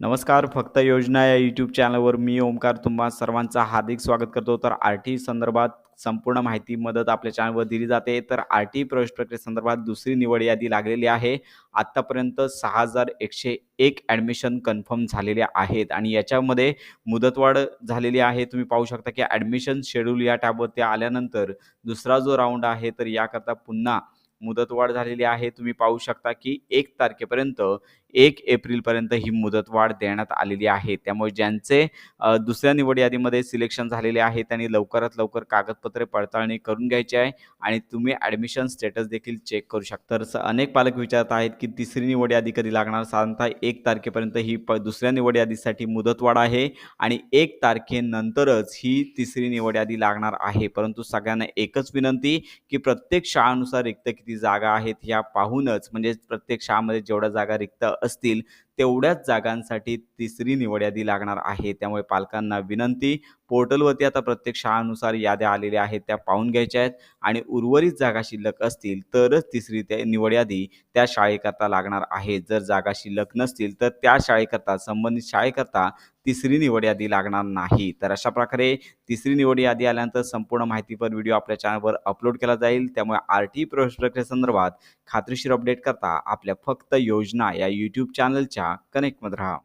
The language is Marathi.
नमस्कार फक्त योजना या यूट्यूब चॅनलवर मी ओमकार तुम्हा सर्वांचं हार्दिक स्वागत करतो. तर आर टी संदर्भात संपूर्ण माहिती मदत आपल्या चॅनलवर दिली जाते. तर आर टी प्रवेश प्रक्रियेसंदर्भात दुसरी निवड यादी लागलेली आहे. आत्तापर्यंत सहा हजार एकशे एक ॲडमिशन कन्फर्म झालेले आहेत आणि याच्यामध्ये मुदतवाढ झालेली आहे. तुम्ही पाहू शकता की ॲडमिशन शेड्यूल या टॅबवरती आल्यानंतर दुसरा जो राऊंड आहे तर याकरता पुन्हा मुदतवाढ झालेली आहे. तुम्ही पाहू शकता की एक तारखेपर्यंत एक एप्रिलपर्यंत ही मुदतवाढ देण्यात आलेली आहे. त्यामुळे ज्यांचे दुसऱ्या निवड यादीमध्ये सिलेक्शन झालेले आहे त्यांनी लवकरात लवकर कागदपत्रे पडताळणी करून घ्यायची आहे आणि तुम्ही ॲडमिशन स्टेटस देखील चेक करू शकता. तर अनेक पालक विचारत आहेत की तिसरी निवड यादी कधी लागणार? साधारणतः एक तारखेपर्यंत ही प दुसऱ्या निवड यादीसाठी मुदतवाढ आहे आणि एक तारखेनंतरच ही तिसरी निवड यादी लागणार आहे. परंतु सगळ्यांना एकच विनंती की प्रत्येक शाळानुसार रिक्त किती जागा आहेत ह्या पाहूनच म्हणजे प्रत्येक शाळामध्ये जेवढ्या जागा रिक्त असतील तेवढ्याच जागांसाठी तिसरी निवड यादी लागणार आहे. त्यामुळे पालकांना विनंती पोर्टलवरती आता प्रत्येक शाळानुसार याद्या आलेल्या आहेत त्या पाहून घ्यायच्या आहेत आणि उर्वरित जागा शिल्लक असतील तरच तिसरी त्या निवड यादी त्या शाळेकरता लागणार आहे. जर जागा शिल्लक नसतील तर त्या शाळेकरता संबंधित शाळेकरता तिसरी निवड यादी लागणार नाही. तर अशा प्रकारे तिसरी निवड यादी आल्यानंतर संपूर्ण माहितीपर व्हिडिओ आपल्या चॅनलवर अपलोड केला जाईल. त्यामुळे आर टी प्रवेश प्रक्रियेसंदर्भात खात्रीशीर अपडेट करता आपल्या फक्त योजना या यूट्यूब चॅनलच्या कनेक्टमध्ये राहा.